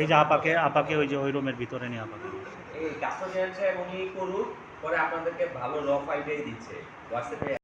এই যে আপাকে আপাকে ওই যে ওই রুমের ভিতরে নিয়ে আপাকে। এই কাস্টমার সাহেব উনি করুক পরে আপনাদেরকে ভালো রফ আইডিয়াই দিচ্ছে। হোয়াটসঅ্যাপে